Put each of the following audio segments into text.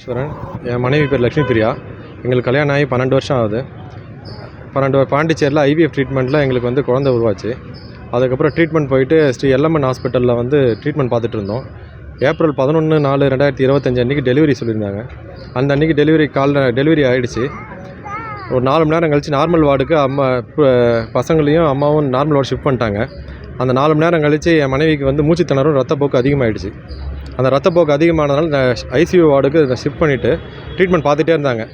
ஈஸ்வரன் என் மனைவி பேர் லக்ஷ்மி பிரியா. எங்களுக்கு கல்யாணம் ஆகி பன்னெண்டு வருஷம் ஆகுது. பன்னெண்டு பாண்டிச்சேரியில் ஐவிஎஃப் ட்ரீட்மெண்ட்டில் எங்களுக்கு வந்து குழந்தை உருவாச்சு. அதுக்கப்புறம் ட்ரீட்மெண்ட் போயிட்டு ஸ்ரீ எல்எம்என் ஹாஸ்பிட்டலில் வந்து ட்ரீட்மெண்ட் பார்த்துட்டு இருந்தோம். ஏப்ரல் பதினொன்று நாலு ரெண்டாயிரத்தி இருபத்தஞ்சி அன்றைக்கி டெலிவரி சொல்லியிருந்தாங்க. அந்த அன்றைக்கி டெலிவரி கால் டெலிவரி ஆகிடுச்சு ஒரு நாலு மணி நேரம் கழித்து நார்மல் வார்டுக்கு அம்மா பசங்களையும் அம்மாவும் நார்மல் வார்டு ஷிஃப்ட் பண்ணிட்டாங்க. அந்த நாலு மணி நேரம் கழித்து என் மனைவிக்கு வந்து மூச்சு திணறும் ரத்தப்போக்கு அதிகமாகிடுச்சு அந்த ரத்தப்போக்கு அதிகமானதுனால ஐசியூ வார்டுக்கு ஷிஃப்ட் பண்ணிவிட்டு ட்ரீட்மெண்ட் பார்த்துட்டே இருந்தாங்க.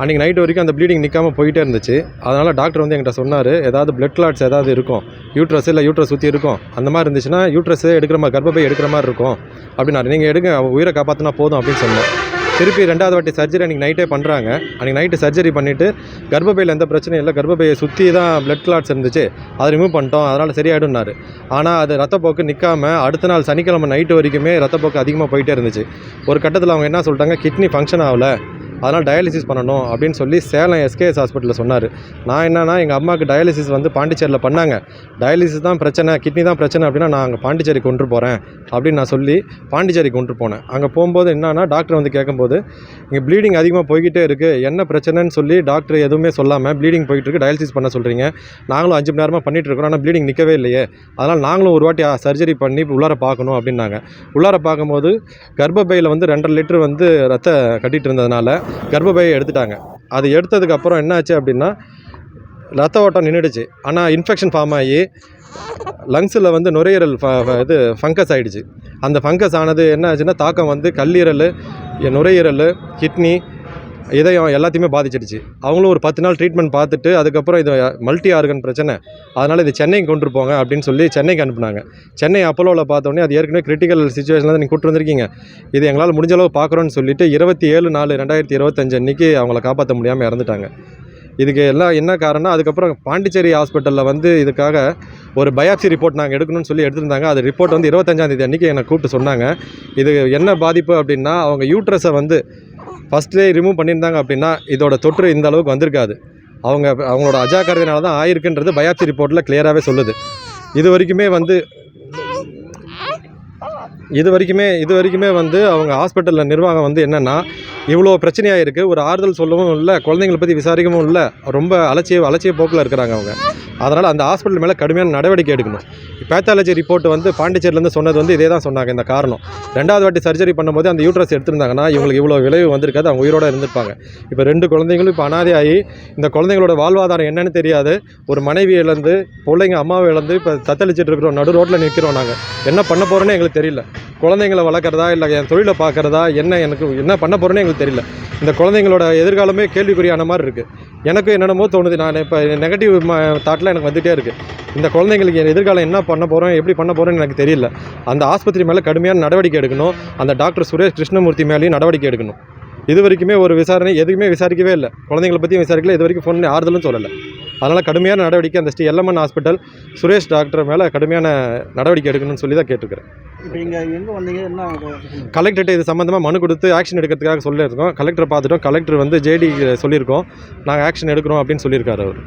அன்றைக்கி நைட் வரைக்கும் அந்த ப்ளீடிங் நிற்காமல் போயிட்டே இருந்துச்சு. அதனால் டாக்டர் வந்து என்கிட்ட சொன்னார் ஏதாவது பிளட் கிளாட்ஸ் ஏதாவது இருக்கும்? யூட்ரஸ் இல்லை யூட்ரஸ் சுற்றி இருக்கும். அந்த மாதிரி இருந்துச்சுன்னா யூட்ரஸ் எடுக்கிற மாதிரி கர்ப்பப்பை எடுக்கிற மாதிரி இருக்கும். அப்படின்னாரு. நீங்கள் எடுங்க உயிரை காப்பாற்றினா போதும் அப்படின்னு சொன்னேன். திருப்பி ரெண்டாவது வாட்டி சர்ஜரி அன்றைக்கி நைட்டே பண்ணுறாங்க அன்றைக்கி நைட்டு சர்ஜரி பண்ணிவிட்டு கர்ப்பப்பையில் எந்த பிரச்சனையும் இல்லை. கர்ப்பப்பையை சுற்றி தான் பிளட் கிளாட்ஸ் இருந்துச்சு. அதை ரிமூவ் பண்ணிட்டோம். அதனால் சரியாயிடும்னாரு. ஆனால் அது ரத்தப்போக்கு நிற்காம அடுத்த நாள் சனிக்கிழமை நைட்டு வரைக்குமே ரத்தப்போக்கு அதிகமாக போயிட்டே இருந்துச்சு. ஒரு கட்டத்தில் அவங்க என்ன சொல்லிட்டாங்க? கிட்னி ஃபங்க்ஷன் ஆகல. அதனால் டயாலிசிஸ் பண்ணணும் அப்படின்னு சொல்லி சேலம் எஸ்கேஎஸ் ஹாஸ்பிட்டலில் சொன்னார். நான் என்னன்னா எங்கள் அம்மாவுக்கு டயாலிசிஸ் வந்து பாண்டிச்சேரியில் பண்ணாங்க. டயாலிசிஸ் தான் பிரச்சனை கிட்னி தான் பிரச்சனை அப்படின்னா நான் அங்கே பாண்டிச்சேரி கொண்டு போகிறேன் அப்படின்னு நான் சொல்லி பாண்டிச்சேரி கொண்டு போனேன். அங்கே போகும்போது என்னன்னா டாக்டர் வந்து கேட்கும்போது இங்கே ப்ளீடிங் அதிகமாக போய்கிட்டே இருக்குது என்ன பிரச்சனைன்னு சொல்லி டாக்டர் எதுவுமே சொல்லாமல் ப்ளீடிங் போயிட்டு இருக்கு. டயாலிசிஸ் பண்ண சொல்கிறீங்க நாங்களும் அஞ்சு மணி நேரமாக பண்ணிகிட்டு இருக்கோம் ஆனால் ப்ளீடிங் நிற்கவே இல்லையே. அதனால் நாங்களும் ஒரு வாட்டி சர்ஜரி பண்ணி உள்ளார பார்க்கணும் அப்படின்னாங்க. உள்ளார பார்க்கும்போது கர்ப்பப்பையில் வந்து ரெண்டரை லிட்டர் வந்து ரத்த கட்டிகிட்டு இருந்ததுனால கர்ப்பப்பையை எடுத்துட்டாங்க. அது எடுத்ததுக்கப்புறம் என்னாச்சு அப்படின்னா ரத்த ஓட்டம் நின்றுடுச்சு ஆனால் இன்ஃபெக்ஷன் ஃபார்ம் ஆகி லங்ஸில் வந்து நுரையீரல் இது ஃபங்கஸ் ஆகிடுச்சு அந்த ஃபங்கஸ் ஆனது என்ன ஆச்சுன்னா தாக்கம் வந்து கல்லீரல் நுரையீரல் கிட்னி இதயம் எல்லாத்தையுமே பாதிச்சிடுச்சு. அவங்களும் ஒரு பத்து நாள் ட்ரீட்மெண்ட் பார்த்துட்டு அதுக்கப்புறம் இது மல்டி ஆர்கன் பிரச்சனை. அதனால் இது சென்னைக்கு கொண்டு போங்க அப்படின்னு சொல்லி சென்னைக்கு அனுப்புனாங்க. சென்னை அப்போலோவில் பார்த்தோன்னே அது ஏற்கனவே கிரிட்டிக்கல் சுச்சுவேஷனில் தான் நீங்கள் கூட்டு வந்திருக்கீங்க. இது எங்களால் முடிஞ்ச அளவு பார்க்குறோன்னு சொல்லிட்டு இருபத்தி ஏழு நாலு ரெண்டாயிரத்தி இருபத்தஞ்சு அன்றைக்கி அவங்கள காப்பாற்ற முடியாமல் இறந்துட்டாங்க. இதுக்கு எல்லாம் என்ன காரணம் அதுக்கப்புறம் பாண்டிச்சேரி ஹாஸ்பிட்டலில் வந்து இதுக்காக ஒரு பயாப்சி ரிப்போர்ட் நாங்கள் எடுக்கணும்னு சொல்லி எடுத்திருந்தாங்க. அது ரிப்போர்ட் வந்து இருபத்தஞ்சாந்தேதி அன்றைக்கி என்னை கூப்பிட்டு சொன்னாங்க. இது என்ன பாதிப்பு அப்படின்னா அவங்க யூட்ரஸை வந்து ஃபஸ்ட்லேயே ரிமூவ் பண்ணியிருந்தாங்க அப்படின்னா இதோட தொற்று இந்த அளவுக்கு வந்திருக்காது. அவங்க அவங்களோட அஜாக்கிரதையினால தான் ஆயிருக்குன்றது பயாப்சி ரிப்போர்ட்டில் கிளியராகவே சொல்லுது. இது வரைக்குமே வந்து இது வரைக்குமே இது வரைக்குமே வந்து அவங்க ஹாஸ்பிட்டலில் நிர்வாகம் வந்து என்னென்னா இவ்வளோ பிரச்சனையாக இருக்குது ஒரு ஆறுதல் சொல்லவும் இல்லை குழந்தைங்களை பற்றி விசாரிக்கவும் இல்லை ரொம்ப அலட்சிய அலட்சிய போக்கில் இருக்கிறாங்க அவங்க. அதனால் அந்த ஹாஸ்பிட்டல் மேலே கடுமையான நடவடிக்கை எடுக்கணும். பேத்தாலஜி ரிப்போர்ட் வந்து பாண்டிச்சேரியிலேருந்து சொன்னது வந்து இதே தான் சொன்னாங்க இந்த காரணம். ரெண்டாவது வாட்டி சர்ஜரி பண்ணும்போது அந்த யூட்ரஸ் எடுத்திருந்தாங்கன்னா இவங்களுக்கு இவ்வளோ விளைவு வந்திருக்காது அவங்க உயிரோடு இருந்திருப்பாங்க. இப்போ ரெண்டு குழந்தைங்களும் இப்போ அனாதையாகி இந்த குழந்தைங்களோட வாழ்வாதாரம் என்னன்னு தெரியாது. ஒரு மனைவி இழந்து பிள்ளைங்க அம்மாவை இழந்து இப்போ தத்தளிச்சிட்டு இருக்கிறோம் நடு ரோட்டில் நிற்கிறோம் நாங்கள் என்ன பண்ண போகிறோன்னு எங்களுக்கு தெரியல. குழந்தைங்களை வளர்க்குறதா இல்லை என் தொழிலை பார்க்குறதா என்ன எனக்கு என்ன பண்ண போகிறோன்னு எங்களுக்கு தெரியல. இந்த குழந்தைங்களோட எதிர்காலமே கேள்விக்குறியான மாதிரி இருக்குது எனக்கு என்னென்னமோ தோணுது. நான் இப்போ நெகட்டிவ் தாட்டில் எனக்கு வந்துகிட்டே இருக்குது இந்த குழந்தைங்களுக்கு எதிர்காலம் என்ன பண்ண போகிறோம் எப்படி பண்ண போகிறோன்னு எனக்கு தெரியல. அந்த ஆஸ்பத்திரி மேலே கடுமையான நடவடிக்கை எடுக்கணும். அந்த டாக்டர் சுரேஷ் கிருஷ்ணமூர்த்தி மேலேயும் நடவடிக்கை எடுக்கணும். இது வரைக்குமே ஒரு விசாரணை எதுவுமே விசாரிக்கவே இல்லை. குழந்தைங்களை பற்றியும் விசாரிக்கல இது வரைக்கும் ஃபோன் பண்ணி ஆறுதலும் சொல்லலை. அதனால் கடுமையான நடவடிக்கை அந்த Sri LMN hospital Suresh doctor மேலே கடுமையான நடவடிக்கை எடுக்கணும்னு சொல்லி தான் பிரச்சனை? கலெக்டர்கிட்ட இது சம்மந்தமாக மனு கொடுத்து ஆக்ஷன் எடுக்கிறதுக்காக சொல்லியிருக்கோம். கலெக்டரை பார்த்துட்டோம். கலெக்டர் வந்து ஜேடி சொல்லியிருக்கோம். நாங்கள் ஆக்ஷன் எடுக்கிறோம் அப்படின்னு சொல்லியிருக்காரு அவர்.